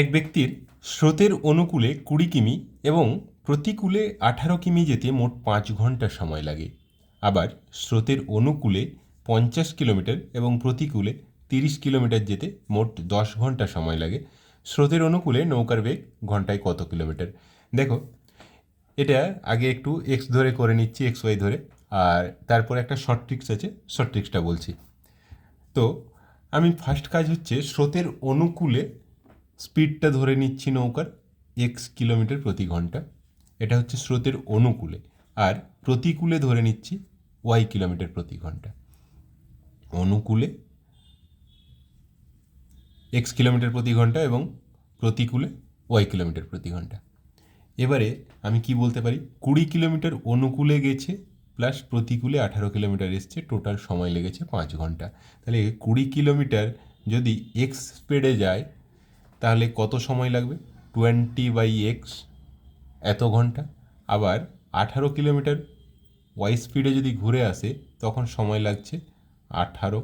এক ব্যক্তির স্রোতের অনুকূলে কুড়ি কিমি এবং প্রতিকূলে আঠারো কিমি যেতে মোট পাঁচ ঘণ্টা সময় লাগে। আবার স্রোতের অনুকূলে পঞ্চাশ কিলোমিটার এবং প্রতিকূলে তিরিশ কিলোমিটার যেতে মোট দশ ঘণ্টা সময় লাগে। স্রোতের অনুকূলে নৌকার বেগ ঘন্টায় কত কিলোমিটার? দেখো, এটা আগে একটু এক্স ধরে করে নিচ্ছি এক্স ওয়াই ধরে, আর তারপর একটা শর্ট ট্রিক্স আছে শর্ট ট্রিক্সটা বলছি। তো, আমি ফার্স্ট কাজ হচ্ছে স্রোতের অনুকূলে স্পিডটা ধরে নিচ্ছি নৌকার এক্স কিলোমিটার প্রতি ঘণ্টা। এটা হচ্ছে স্রোতের অনুকূলে। আর প্রতিকূলে ধরে নিচ্ছি ওয়াই কিলোমিটার প্রতি ঘণ্টা। অনুকূলে এক্স কিলোমিটার প্রতি ঘণ্টা এবং প্রতিকূলে ওয়াই কিলোমিটার প্রতি ঘণ্টা। এবারে আমি কি বলতে পারি? কুড়ি কিলোমিটার অনুকূলে গেছে প্লাস প্রতিকূলে আঠারো কিলোমিটার এসছে টোটাল সময় লেগেছে পাঁচ ঘণ্টা। তাহলে কুড়ি কিলোমিটার যদি এক্স স্পিডে যায় তাহলে কত সময় লাগবে? টোয়েন্টি বাই এক্স এত ঘণ্টা। আবার আঠারো কিলোমিটার ওয়াই স্পিডে যদি ঘুরে আসে, তখন সময় লাগছে আঠারো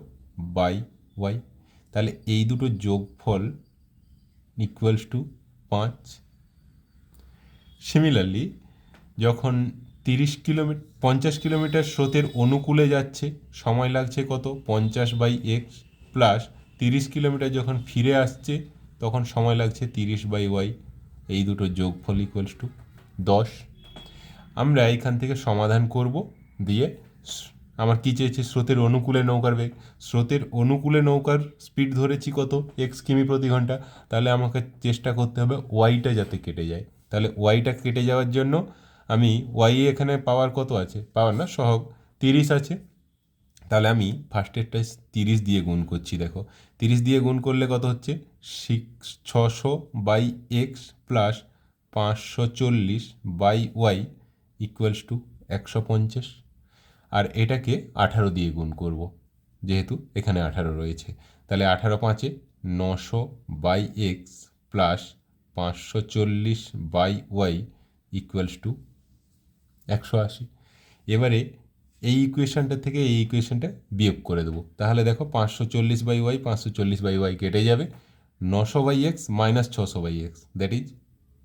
বাই ওয়াই তাহলে এই দুটো যোগফল ইকুয়ালস টু পাঁচ। সিমিলারলি যখন তিরিশ কিলোমিটার পঞ্চাশ কিলোমিটার স্রোতের অনুকূলে যাচ্ছে, সময় লাগছে কত? পঞ্চাশ বাই এক্স প্লাস তিরিশ কিলোমিটার যখন ফিরে আসছে তখন সময় লাগছে তিরিশ বাই ওয়াই, এই দুটো যোগফল ইকুয়ালস টু দশ। আমরা এখান থেকে সমাধান করব, দিয়ে আমার কী চেয়েছে? স্রোতের অনুকূলে নৌকার বেগ। স্রোতের অনুকূলে নৌকার স্পিড ধরেছি কত? এক্স কিমি প্রতি ঘণ্টা। তাহলে আমাকে চেষ্টা করতে হবে ওয়াইটা যাতে কেটে যায়। তাহলে ওয়াইটা কেটে যাওয়ার জন্য আমি ওয়াই এখানে পাওয়ার কত আছে? পাওয়ার না, সহগ। তিরিশ আছে। তাহলে আমি ফার্স্টেরটা তিরিশ দিয়ে গুণ করছি, দেখো। তিরিশ দিয়ে গুণ করলে কত হচ্ছে? সিক্স ছশো বাই এক্স প্লাস পাঁচশো চল্লিশ বাই ওয়াই ইকুয়ালস টু একশো পঞ্চাশ আর এটাকে আঠারো দিয়ে গুণ করব, যেহেতু এখানে আঠারো রয়েছে। তাহলে আঠারো পাঁচে নশো বাই এক্স প্লাস পাঁচশো চল্লিশ বাই ওয়াই ইকুয়ালস টু একশো আশি এবারে এই ইকুয়েশনটা থেকে এই ইকুয়েশানটা বিয়োগ করে দেবো। তাহলে দেখো পাঁচশো চল্লিশ বাই ওয়াই পাঁচশো চল্লিশ বাই ওয়াই কেটে যাবে। নশো বাই এক্স মাইনাস ছশো বাই এক্স। দ্যাট ইজ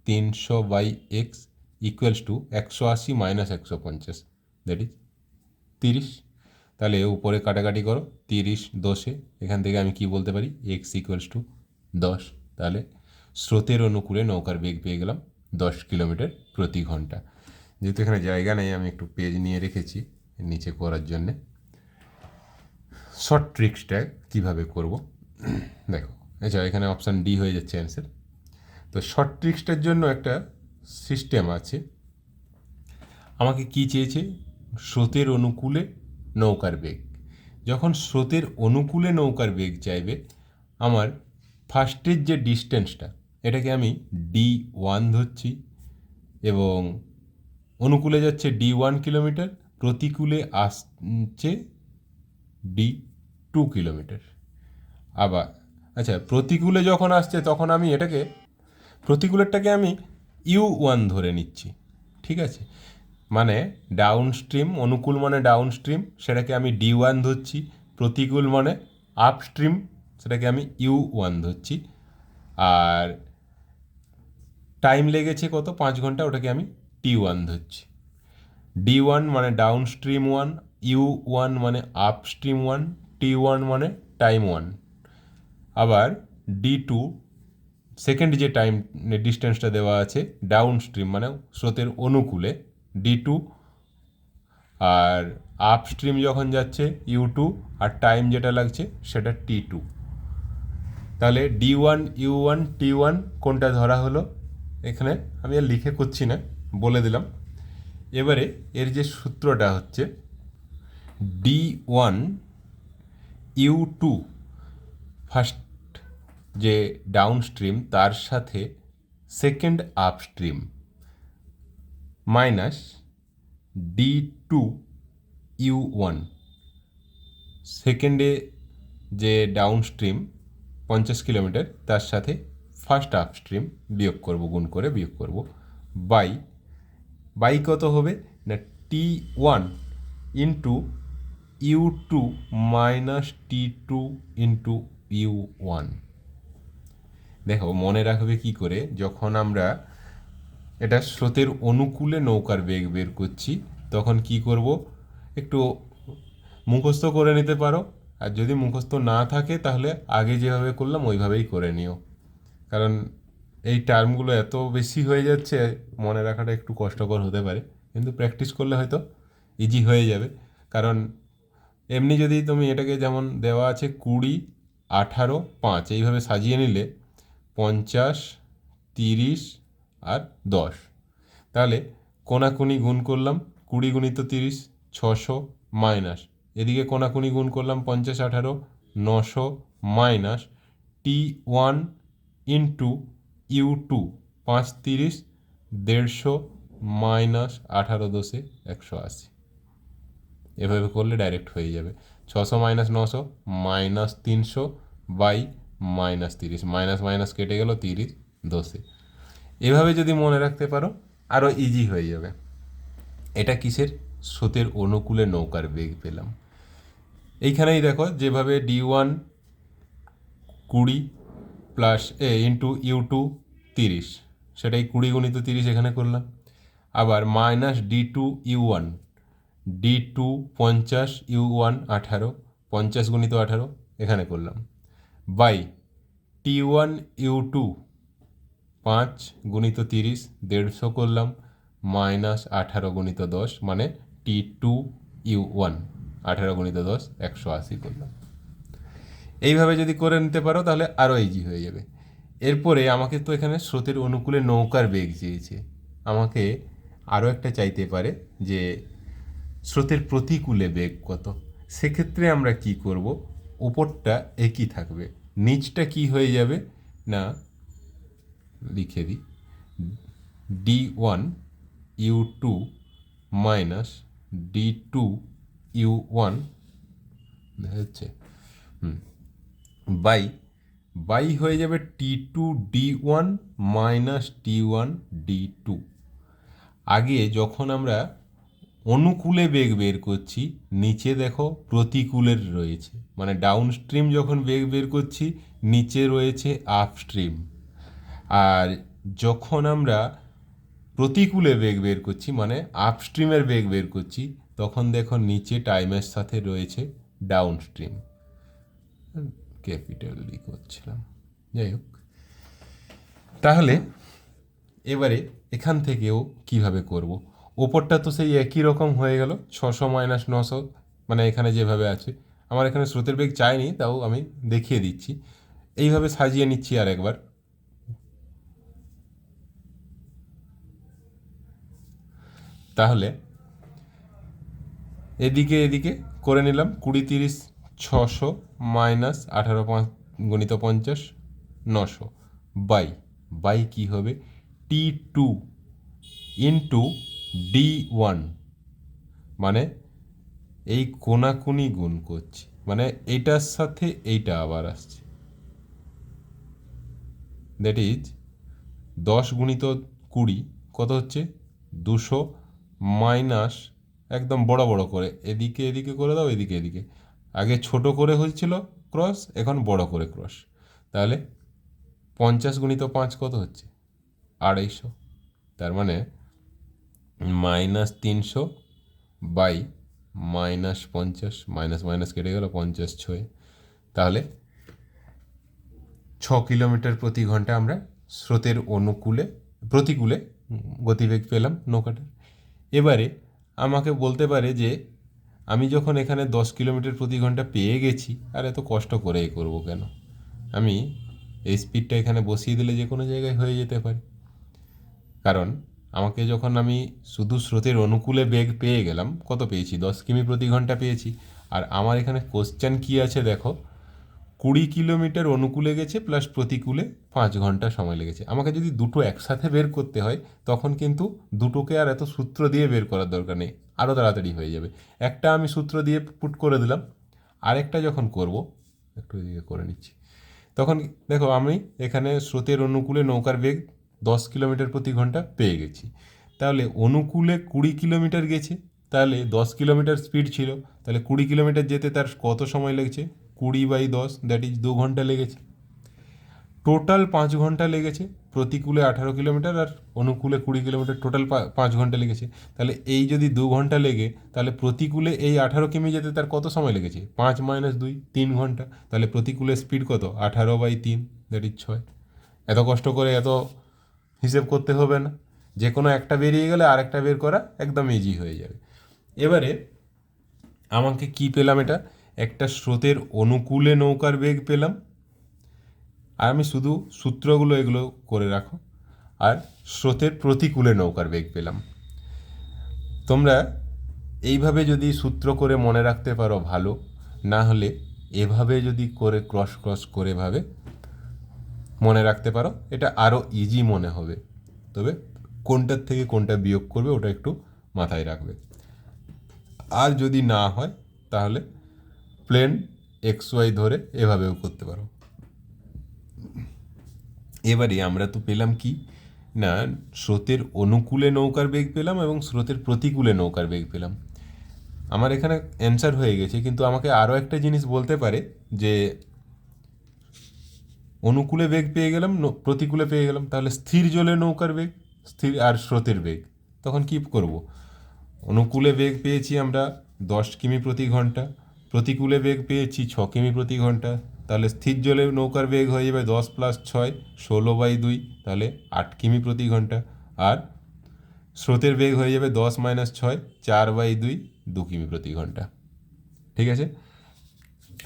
তিনশো বাই এক্স ইকুয়ালস টু একশো আশি মাইনাস একশো পঞ্চাশ। দ্যাট ইজ তিরিশ। তাহলে উপরে কাটাকাটি করো, তিরিশ দশে। এখান থেকে আমি কি বলতে পারি? এক্স ইকুয়ালস টু দশ। তাহলে স্রোতের অনুকূলে নৌকার বেগ পেয়ে গেলাম দশ কিলোমিটার প্রতি ঘণ্টা। যেহেতু এখানে জায়গা নেই, আমি একটু পেজ নিয়ে রেখেছি নিচে করার জন্যে। শর্ট ট্রিক্সটা কীভাবে করব? দেখো এছাড়া এখানে অপশান ডি হয়ে যাচ্ছে অ্যান্সার তো শর্ট ট্রিক্সটার জন্য একটা সিস্টেম আছে। আমাকে কি চেয়েছে? স্রোতের অনুকূলে নৌকার বেগ। যখন স্রোতের অনুকূলে নৌকার বেগ চাইবে, আমার ফার্স্টের যে ডিস্টেন্সটা এটাকে আমি ডি ওয়ান ধরছি এবং অনুকূলে যাচ্ছে ডি ওয়ান কিলোমিটার প্রতিকূলে আসছে ডি টু কিলোমিটার আবার আচ্ছা প্রতিকূলে যখন আসছে, তখন আমি এটাকে, প্রতিকূলেরটাকে আমি ইউ ওয়ান ধরে নিচ্ছি, ঠিক আছে? মানে ডাউন স্ট্রিম অনুকূল মানে ডাউন স্ট্রিম সেটাকে আমি ডি ওয়ান ধরছি, প্রতিকূল মানে আপ স্ট্রিম সেটাকে আমি ইউ ওয়ান ধরছি, আর টাইম লেগেছে কত? পাঁচ ঘণ্টা, ওটাকে আমি টি ওয়ান ধরছি। ডি ওয়ান মানে downstream one U one মানে upstream one T one মানে টাইম ওয়ান আবার ডি টু সেকেন্ড যে টাইম ডিস্টেন্সটা দেওয়া আছে ডাউন স্ট্রিম মানে স্রোতের অনুকূলে ডি টু আর আপ স্ট্রিম যখন যাচ্ছে ইউ টু আর টাইম যেটা লাগছে, সেটা টি টু তাহলে D one U one T one কোনটা ধরা হলো? এখানে আমি আর লিখে করছি না, বলে দিলাম। এবারে এর যে সূত্রটা হচ্ছে D one U two first যে ডাউন স্ট্রিম তার সাথে second upstream minus D two U one সেকেন্ডে যে ডাউন স্ট্রিম পঞ্চাশ কিলোমিটার, তার সাথে ফার্স্ট আপ স্ট্রিম বিয়োগ করব, গুণ করে বিয়োগ করব। বাই বাই কত হবে? না T one into U two minus T two into U one দেখো, মনে রাখবে কি করে? যখন আমরা এটা স্রোতের অনুকূলে নৌকার বেগ বের করছি, তখন কি করব? একটু মুখস্থ করে নিতে পারো। আর যদি মুখস্থ না থাকে, তাহলে আগে যেভাবে করলাম, ওইভাবেই করে নিও। কারণ এই টার্মগুলো এত বেশি হয়ে যাচ্ছে, মনে রাখাটা একটু কষ্টকর হতে পারে। কিন্তু প্র্যাকটিস করলে হয়তো ইজি হয়ে যাবে। কারণ এমনি যদি তুমি এটাকে যেমন দেওয়া আছে কুড়ি, আঠারো, পাঁচ, এইভাবে সাজিয়ে নিলে পঞ্চাশ, তিরিশ আর দশ। তাহলে কোনাকুনি গুণ করলাম কুড়ি গুণিত তিরিশ, ছশো মাইনাস। এদিকে কোনাকুনি গুণ করলাম পঞ্চাশ আঠারো, নশো minus T one into U two, পাঁচ তিরিশ, দেড়শো মাইনাস আঠারো দশে একশো আশি। এভাবে করলে ডাইরেক্ট হয়ে যাবে। ছশো মাইনাস নশো মাইনাস তিনশো বাই মাইনাস তিরিশ, মাইনাস মাইনাস কেটে গেল তিরিশ, দশে। এভাবে যদি মনে রাখতে পারো আরও ইজি হয়ে যাবে। এটা কিসের? স্রোতের অনুকূলে নৌকার বেগ পেলাম। এইখানেই দেখো, যেভাবে ডি ওয়ান কুড়ি plus A into U two তিরিশ, সেটাই কুড়ি গুণিত তিরিশ এখানে করলাম। আবার minus D two U one D two পঞ্চাশ ইউ ওয়ান আঠারো, পঞ্চাশ গুণিত আঠারো, এখানে করলাম। By. T one, U two, পাঁচ গুণিত তিরিশ, দেড়শো করলাম, মাইনাস আঠারো গুণিত দশ মানে টি টু, ইউ ওয়ান, আঠারো গুণিত দশ, একশো আশি করলাম। এইভাবে যদি করে নিতে পারো, তাহলে আরও ইজি হয়ে যাবে। এরপরে আমাকে তো এখানে স্রোতের অনুকূলে নৌকার বেগ চেয়েছে। আমাকে আরও একটা চাইতে পারে যে, স্রোতের প্রতিকূলে বেগ কত? সেক্ষেত্রে আমরা কি করব? ওপরটা একই থাকবে। নিচটা কি হয়ে যাবে? না, লিখে দিই। D one U two minus D two U one দেখা যাচ্ছে। বাই বাই হয়ে যাবে T two D one minus T one D two আগে যখন আমরা অনুকূলে বেগ বের করছি, নিচে দেখো প্রতিকূলের রয়েছে। মানে ডাউন স্ট্রিম যখন বেগ বের করছি, নিচে রয়েছে আপ স্ট্রিম আর যখন আমরা প্রতিকূলে বেগ বের করছি মানে আপস্ট্রিমের বেগ বের করছি, তখন দেখো নিচে টাইমের সাথে রয়েছে ডাউন স্ট্রিম ক্যাপিটাল করছিলাম। যাই হোক। তাহলে এবারে এখান থেকেও কীভাবে করব? ওপরটা তো সেই একই রকম হয়ে গেল, ছশো মাইনাস নশো মানে এখানে যেভাবে আছে। আমার এখানে স্রোতের বেগ চাইনি, তাও আমি দেখিয়ে দিচ্ছি। এইভাবে সাজিয়ে নিচ্ছি আর একবার। তাহলে এদিকে এদিকে করে নিলাম কুড়ি তিরিশ, ছশো মাইনাস আঠারো পাঁচ গণিত পঞ্চাশ, নশো। বাই বাই কী হবে? T two into D one মানে এই কোনাকুনি গুণ করছি। মানে এইটার সাথে এইটা আবার আসছে। দ্যাট ইজ দশ গুণিত কুড়ি, কত হচ্ছে? দুশো মাইনাস, একদম বড় বড় করে, এদিকে এদিকে করে দাও, এদিকে এদিকে। আগে ছোট করে হয়েছিল ক্রস এখন বড় করে ক্রস তাহলে পঞ্চাশ গুণিত পাঁচ কত হচ্ছে? আড়াইশো। তার মানে মাইনাস তিনশো বাই মাইনাস পঞ্চাশ, মাইনাস মাইনাস কেটে গেল পঞ্চাশ ছয়। তাহলে ছ কিলোমিটার প্রতি ঘণ্টা আমরা স্রোতের অনুকূলে, প্রতিকূলে গতিবেগ পেলাম নৌকাটার। এবারে আমাকে বলতে পারে যে আমি যখন এখানে দশ কিলোমিটার প্রতি ঘণ্টা পেয়ে গেছি, আর এত কষ্ট করেই করব কেন? আমি এই স্পিডটা এখানে বসিয়ে দিলে যে কোনো জায়গায় হয়ে যেতে পারে। কারণ আমাকে যখন আমি শুধু স্রোতের অনুকূলে বেগ পেয়ে গেলাম, কত পেয়েছি? দশ কিমি প্রতি ঘণ্টা পেয়েছি। আর আমার এখানে কোশ্চেন কী আছে দেখো? কুড়ি কিলোমিটার অনুকূলে গেছে প্লাস প্রতিকূলে পাঁচ ঘণ্টা সময় লেগেছে। আমাকে যদি দুটো একসাথে বের করতে হয়, তখন কিন্তু দুটোকে আর এত সূত্র দিয়ে বের করার দরকার নেই। আরও তাড়াতাড়ি হয়ে যাবে। একটা আমি সূত্র দিয়ে পুট করে দিলাম, আরেকটা যখন করব, একটু করে নিচ্ছি। তখন দেখো আমি এখানে স্রোতের অনুকূলে নৌকার বেগ দশ কিলোমিটার প্রতি ঘণ্টা পেয়ে গেছি। তাহলে অনুকূলে কুড়ি কিলোমিটার গেছে, তাহলে দশ কিলোমিটার স্পিড ছিল, তাহলে কুড়ি কিলোমিটার যেতে তার কত সময় লেগেছে? কুড়ি বাই দশ দ্যাট ইজ দু ঘণ্টা লেগেছে। টোটাল পাঁচ ঘণ্টা লেগেছে, প্রতিকূলে আঠারো কিলোমিটার আর অনুকূলে কুড়ি কিলোমিটার টোটাল পাঁচ ঘণ্টা লেগেছে। তাহলে এই যদি দু ঘণ্টা লেগে, তাহলে প্রতিকূলে এই আঠারো কিমি যেতে তার কত সময় লেগেছে? পাঁচ মাইনাস দুই, তিন ঘণ্টা। তাহলে প্রতিকূলে স্পিড কত? আঠারো বাই তিন দ্যাট ইজ ছয়। এত কষ্ট করে এত হিসেব করতে হবে না। যে কোনো একটা বেরিয়ে গেলে আরেকটা বের করা একদম ইজি হয়ে যাবে। এবারে আমাকে কি পেলাম এটা? একটা স্রোতের অনুকূলে নৌকার বেগ পেলাম। আর আমি শুধু সূত্রগুলো এগুলো করে রাখো। আর স্রোতের প্রতিকূলে নৌকার বেগ পেলাম। তোমরা এইভাবে যদি সূত্র করে মনে রাখতে পারো ভালো, না হলে এভাবে যদি করে ক্রস ক্রস করে ভাবে মনে রাখতে পারো, এটা আরও ইজি মনে হবে। তবে কোনটার থেকে কোনটা বিয়োগ করবে ওটা একটু মাথায় রাখবে। আর যদি না হয়, তাহলে প্লেন এক্স ওয়াই ধরে এভাবেও করতে পারো। এবারে আমরা তো পেলাম কি? না, স্রোতের অনুকূলে নৌকার বেগ পেলাম এবং স্রোতের প্রতিকূলে নৌকার বেগ পেলাম। আমার এখানে অ্যান্সার হয়ে গেছে, কিন্তু আমাকে আরও একটা জিনিস বলতে পারে যে অনুকূলে বেগ পেয়ে গেলাম প্রতিকূলে পেয়ে গেলাম, তাহলে স্থির জলে নৌকার বেগ, স্থির আর স্রোতের বেগ। তখন কি করব? অনুকূলে বেগ পেয়েছি আমরা দশ কিমি প্রতি ঘণ্টা, প্রতিকূলে বেগ পেয়েছি ছ কিমি প্রতি ঘণ্টা, তাহলে স্থির জলে নৌকার বেগ হয়ে যাবে দশ প্লাস ছয়, ষোলো বাই দুই, তাহলে আট কিমি প্রতি ঘণ্টা, আর স্রোতের বেগ হয়ে যাবে দশ মাইনাস ছয়, চার বাই দুই, দু কিমি প্রতি ঘণ্টা। ঠিক আছে?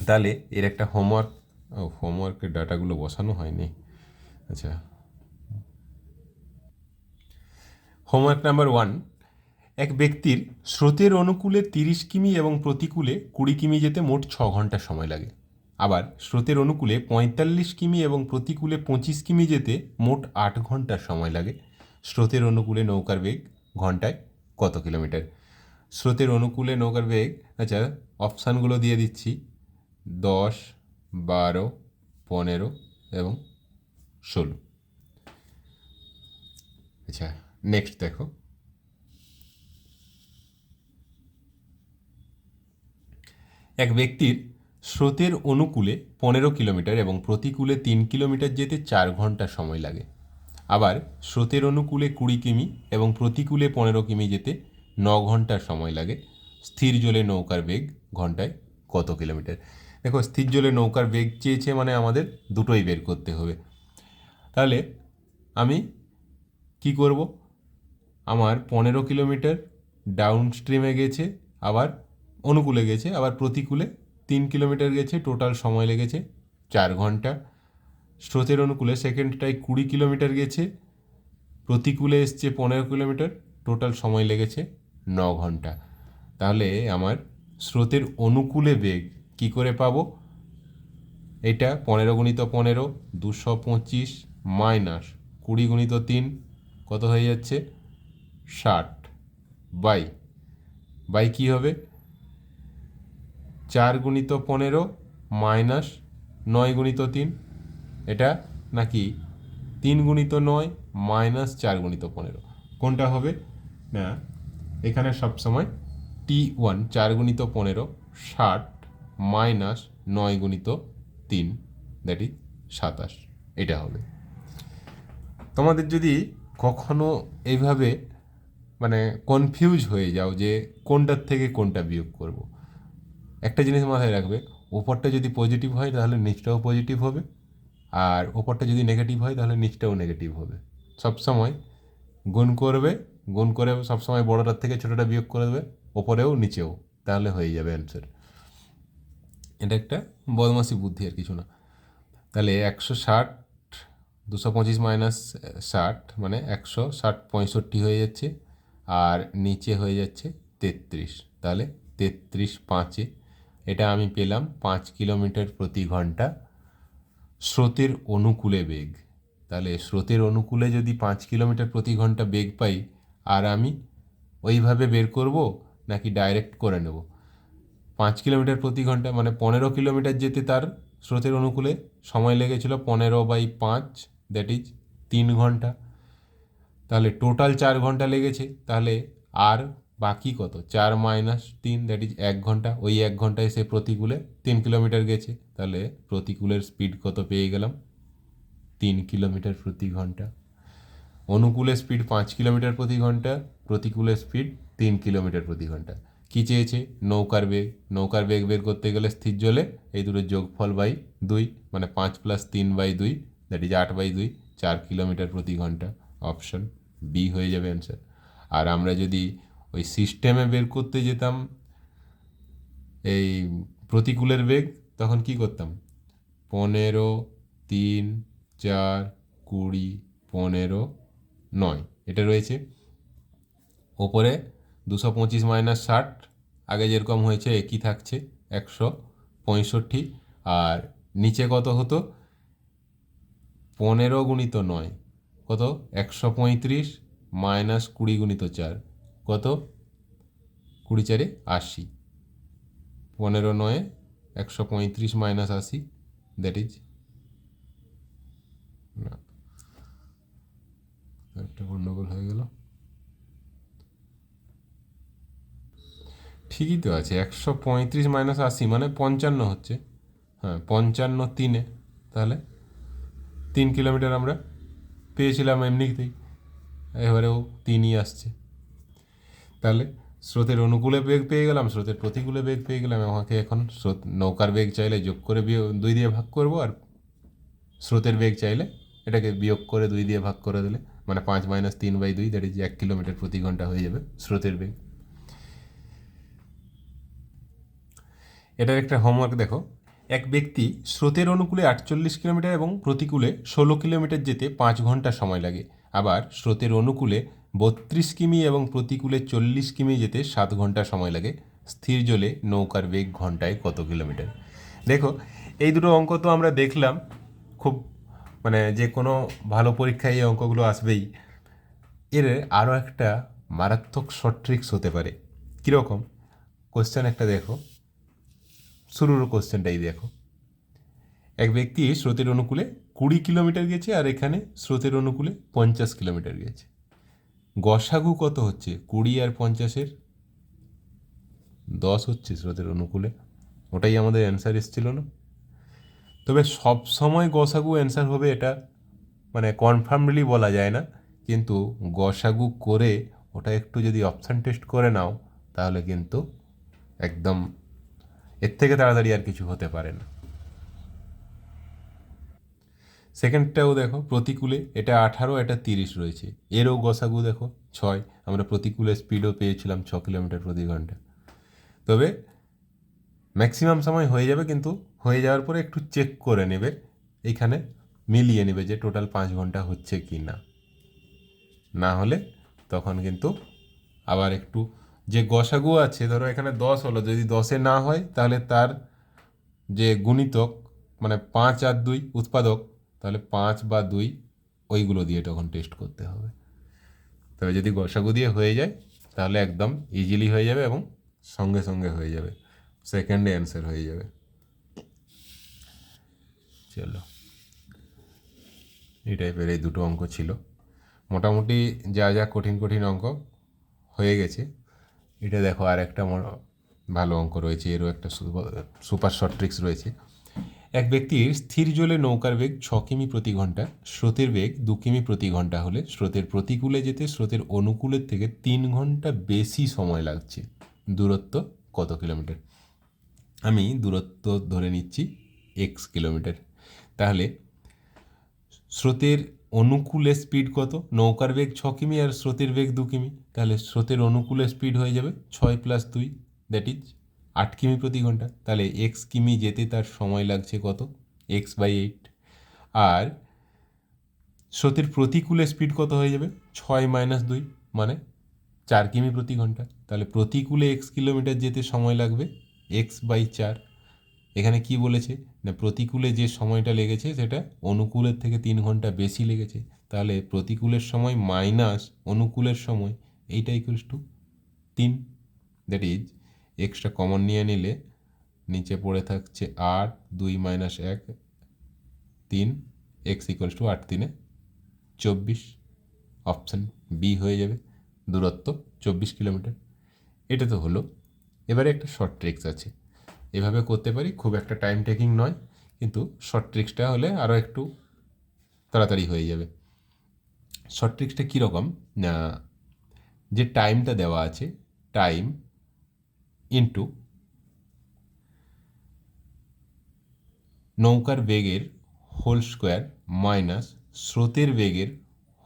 তাহলে এর একটা হোমওয়ার্ক ও হোমওয়ার্কের ডাটাগুলো বসানো হয়নি। আচ্ছা। হোমওয়ার্ক নাম্বার ওয়ান এক ব্যক্তির স্রোতের অনুকূলে তিরিশ কিমি এবং প্রতিকূলে কুড়ি কিমি যেতে মোট ছ ঘণ্টা সময় লাগে। আবার স্রোতের অনুকূলে পঁয়তাল্লিশ কিমি এবং প্রতিকূলে পঁচিশ কিমি যেতে মোট আট ঘণ্টা সময় লাগে। স্রোতের অনুকূলে নৌকার বেগ ঘন্টায় কত কিলোমিটার? স্রোতের অনুকূলে নৌকার বেগ আচ্ছা অপশানগুলো দিয়ে দিচ্ছি। দশ বারো, পনেরো এবং ষোলো। আচ্ছা নেক্সট দেখো। এক ব্যক্তির স্রোতের অনুকূলে পনেরো কিলোমিটার এবং প্রতিকূলে তিন কিলোমিটার যেতে চার ঘণ্টা সময় লাগে। আবার স্রোতের অনুকূলে কুড়ি কিমি এবং প্রতিকূলে পনেরো কিমি যেতে ন ঘণ্টা সময় লাগে। স্থির জলে নৌকার বেগ ঘন্টায় কত কিলোমিটার? দেখো স্থির জলে নৌকার বেগ চেয়েছে মানে আমাদের দুটোই বের করতে হবে। তাহলে আমি কি করব? আমার পনেরো কিলোমিটার ডাউন স্ট্রিমে গেছে, আবার অনুকূলে গেছে, আবার প্রতিকূলে তিন কিলোমিটার গেছে টোটাল সময় লেগেছে চার ঘণ্টা। স্রোতের অনুকূলে সেকেন্ডটায় কুড়ি কিলোমিটার গেছে, প্রতিকূলে এসছে পনেরো কিলোমিটার টোটাল সময় লেগেছে ন ঘণ্টা। তাহলে আমার স্রোতের অনুকূলে বেগ কি করে পাবো? এটা পনেরো গুণিত পনেরো, দুশো পঁচিশ মাইনাস কুড়ি গুণিত তিন, কত হয়ে যাচ্ছে? ষাট। বাই। বাই কী হবে? চার গুণিত পনেরো মাইনাস নয় গুণিত তিন। এটা নাকি তিন গুণিত নয় মাইনাস চার গুণিত পনেরো। কোনটা হবে? না, এখানে সবসময় টি ওয়ান, চার গুণিত পনেরো, ষাট মাইনাস নয় গুণিত তিন দ্যাট ইজ সাতাশ, এটা হবে তোমাদের যদি কখনো এইভাবে মানে কনফিউজ হয়ে যাও যে কোনটার থেকে কোনটা বিয়োগ করব। একটা জিনিস মাথায় রাখবে, ওপরটা যদি পজিটিভ হয় তাহলে নিচটাও পজিটিভ হবে, আর ওপরটা যদি নেগেটিভ হয় তাহলে নিচটাও নেগেটিভ হবে সবসময় গুণ করবে, গুণ করে সবসময় বড়টার থেকে ছোটোটা বিয়োগ করে দেবে, ওপরেও নিচেও, তাহলে হয়ে যাবে অ্যান্সার এটা একটা বদমাসি বুদ্ধি আর কিছু না। তাহলে একশো ষাট দুশো পঁচিশ মাইনাস ষাট মানে একশো ষাট পঁয়ষট্টি হয়ে যাচ্ছে আর নিচে হয়ে যাচ্ছে তেত্রিশ। তাহলে তেত্রিশ পাঁচে এটা আমি পেলাম পাঁচ কিলোমিটার প্রতি ঘণ্টা স্রোতের অনুকূলে বেগ। তাহলে স্রোতের অনুকূলে যদি পাঁচ কিলোমিটার প্রতি ঘণ্টা বেগ পাই আর আমি ওইভাবে বের করব নাকি ডাইরেক্ট করে নেব? পাঁচ কিলোমিটার প্রতি ঘণ্টা মানে পনেরো কিলোমিটার যেতে তার স্রোতের অনুকূলে সময় লেগেছিল পনেরো বাই পাঁচ দ্যাট ইজ তিন ঘণ্টা। তাহলে টোটাল চার ঘণ্টা লেগেছে, তাহলে আর বাকি কত? চার মাইনাস তিন দ্যাট ইজ এক ঘণ্টা। ওই এক ঘন্টায় সে প্রতিকূলে তিন কিলোমিটার গেছে, তাহলে প্রতিকূলের স্পিড কত পেয়ে গেলাম? তিন কিলোমিটার প্রতি ঘণ্টা। অনুকূলে স্পিড পাঁচ কিলোমিটার প্রতি ঘণ্টা, প্রতিকূলে স্পিড তিন কিলোমিটার প্রতি ঘণ্টা। কী চেয়েছে? নৌকার বেগ। নৌকার বেগ বের করতে গেলে স্থির জলে এই দুটোর যোগফল বাই দুই মানে পাঁচ প্লাস তিন বাই দুই দ্যাট ইজ আট বাই দুই, চার কিলোমিটার প্রতি ঘণ্টা। অপশন বি হয়ে যাবে অ্যান্সার আর আমরা যদি ওই সিস্টেমে বের করতে যেতাম, এই প্রতিকূলের বেগ, তখন কি করতাম? পনেরো, তিন, চার, কুড়ি, পনেরো, নয়। এটা রয়েছে। ওপরে দুশো পঁচিশ মাইনাস ষাট, আগে যেরকম হয়েছে একই থাকছে, একশো পঁয়ষট্টি, আর নিচে কত হতো? পনেরো গুণিত নয়, কত? একশো পঁয়ত্রিশ মাইনাস কুড়ি গুণিত চার, কত? কুড়ি চারে আশি। পনেরো নয়ে, একশো পঁয়ত্রিশ মাইনাস আশি দ্যাট ইজ না। একটা গণ্ডগোল হয়ে গেল। ঠিকই তো আছে, একশো পঁয়ত্রিশ মাইনাস আশি মানে পঞ্চান্ন হচ্ছে। হ্যাঁ পঞ্চান্ন তিনে, তাহলে তিন কিলোমিটার আমরা পেয়েছিলাম এমনিতেই, এবারেও তিনই আসছে। তাহলে স্রোতের অনুকূলে বেগ পেয়ে গেলাম, স্রোতের প্রতিকূলে বেগ পেয়ে গেলাম, আমাকে এখন স্রোত, নৌকার বেগ চাইলে যোগ করে বিয়োগ, দুই দিয়ে ভাগ করব, আর স্রোতের বেগ চাইলে এটাকে বিয়োগ করে দুই দিয়ে ভাগ করে দিলে মানে পাঁচ মাইনাস তিন বাই দুই দ্যাট ইজ এক কিলোমিটার প্রতি ঘণ্টা হয়ে যাবে স্রোতের বেগ। এটার একটা হোমওয়ার্ক দেখো। এক ব্যক্তি স্রোতের অনুকূলে আটচল্লিশ কিলোমিটার এবং প্রতিকূলে ষোলো কিলোমিটার যেতে পাঁচ ঘণ্টা সময় লাগে। আবার স্রোতের অনুকূলে বত্রিশ কিমি এবং প্রতিকূলে চল্লিশ কিমি যেতে সাত ঘণ্টা সময় লাগে। স্থির জলে নৌকার বেগ ঘন্টায় কত কিলোমিটার? দেখো, এই দুটো অঙ্ক তো আমরা দেখলাম। খুব মানে যে কোনো ভালো পরীক্ষায় এই অঙ্কগুলো আসবেই। এর আরও একটা মারাত্মক শর্ট ট্রিক্স হতে পারে। কীরকম? কোশ্চেন একটা দেখো। শুরুর কোশ্চেনটাই দেখো। এক ব্যক্তি স্রোতের অনুকূলে কুড়ি কিলোমিটার গেছে আর এখানে স্রোতের অনুকূলে পঞ্চাশ কিলোমিটার গেছে। গসাগু কত হচ্ছে? কুড়ি আর পঞ্চাশের দশ হচ্ছে স্রোতের অনুকূলে। ওটাই আমাদের অ্যান্সার এসেছিল না? তবে সব সময় গসাগু অ্যান্সার হবে এটা মানে কনফার্মলি বলা যায় না, কিন্তু গসাগু করে ওটা একটু যদি অপশান টেস্ট করে নাও, তাহলে কিন্তু একদম এর থেকে তাড়াতাড়ি আর কিছু হতে পারে না। সেকেন্ডটাও দেখো, প্রতিকূলে, এটা আঠারো, এটা তিরিশ রয়েছে। এরও গসাগু দেখো, ছয়, আমরা প্রতিকূলে স্পিডও পেয়েছিলাম ছ কিলোমিটার প্রতি ঘণ্টা। তবে ম্যাক্সিমাম সময় হয়ে যাবে কিন্তু, হয়ে যাওয়ার পরে একটু চেক করে নেবে এইখানে মিলিয়ে নেবে যে টোটাল পাঁচ ঘণ্টা হচ্ছে কি না না হলে, তখন কিন্তু আবার একটু যে গসাগু আছে, ধরো এখানে দশ হলো, যদি দশে না হয়, তাহলে তার যে গুণিতক মানে পাঁচ আর দুই উৎপাদক, তাহলে পাঁচ বা দুই ওইগুলো দিয়ে তখন টেস্ট করতে হবে। তবে যদি গসাগু দিয়ে হয়ে যায়, তাহলে একদম ইজিলি হয়ে যাবে এবং সঙ্গে সঙ্গে হয়ে যাবে সেকেন্ডে অ্যান্সার হয়ে যাবে। চলো, এই টাইপের এই দুটো অঙ্ক ছিল। মোটামুটি যা যা কঠিন কঠিন অঙ্ক হয়ে গেছে। এটা দেখো আর একটা ভালো অঙ্ক রয়েছে, এরও একটা সুপার শর্ট ট্রিক্স রয়েছে। এক ব্যক্তির স্থির জলে নৌকার বেগ ছ কিমি প্রতি ঘণ্টা, স্রোতের বেগ দু কিমি প্রতি ঘণ্টা হলে স্রোতের প্রতিকূলে যেতে স্রোতের অনুকূলের থেকে তিন ঘণ্টা বেশি সময় লাগছে। দূরত্ব কত কিলোমিটার? আমি দূরত্ব ধরে নিচ্ছি এক্স কিলোমিটার। তাহলে স্রোতের অনুকূলে স্পিড কত? নৌকার বেগ ছ কিমি আর স্রোতের বেগ দু কিমি। তাহলে স্রোতের অনুকূলে স্পিড হয়ে যাবে ছয় প্লাস দুই দ্যাট ইজ আট কিমি প্রতি ঘণ্টা। তাহলে এক্স কিমি যেতে তার সময় লাগছে কত? এক্স বাই এইট আর স্রোতের প্রতিকূলে স্পিড কত হয়ে যাবে? ছয় মাইনাস দুই মানে চার কিমি প্রতি ঘণ্টা। তাহলে প্রতিকূলে এক্স কিলোমিটার যেতে সময় লাগবে এক্স বাই চার। এখানে কি বলেছে? প্রতিকূলে যে সময়টা লেগেছে সেটা অনুকূলের থেকে তিন ঘণ্টা বেশি লেগেছে। তাহলে প্রতিকূলের সময় মাইনাস অনুকূলের সময় এইটা ইকুয়ালস টু তিন। দ্যাট ইজ এক্সট্রা কমন নিয়ে নিলে নিচে পড়ে থাকছে আট, দুই মাইনাস এক, তিন এক্স ইকুয়ালস টু আট তিনে চব্বিশ। অপশান বি হয়ে যাবে, দূরত্ব চব্বিশ কিলোমিটার। এটা তো হলো। এবারে একটা শর্ট ট্রিক্স আছে। এভাবে করতে পারি, খুব একটা টাইম টেকিং নয়, কিন্তু শর্ট ট্রিক্সটা হলে আরও একটু তাড়াতাড়ি হয়ে যাবে। শর্ট ট্রিক্সটা কীরকম? যে টাইমটা দেওয়া আছে টাইম ইন্টু নৌকার বেগের হোল স্কোয়ার মাইনাস স্রোতের বেগের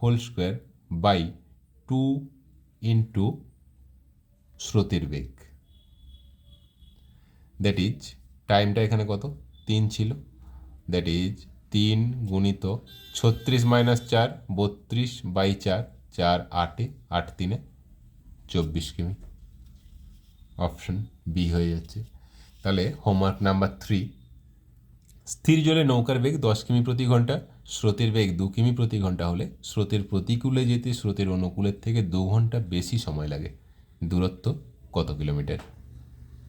whole square by two into স্রোতের বেগ। দ্যাট ইজ টাইমটা এখানে কত? তিন ছিল। দ্যাট ইজ তিন গুণিত ছত্রিশ মাইনাস চার, বত্রিশ বাই চার চার আটে, আট তিনে চব্বিশ কিমি। অপশন বি হয়ে যাচ্ছে। তাহলে হোমওয়ার্ক নাম্বার থ্রি স্থির জলে নৌকার বেগ দশ কিমি প্রতি ঘণ্টা, স্রোতের বেগ দু কিমি প্রতি ঘণ্টা হলে স্রোতের প্রতিকূলে যেতে স্রোতের অনুকূলের থেকে দু ঘণ্টা বেশি সময় লাগে। দূরত্ব কত কিলোমিটার?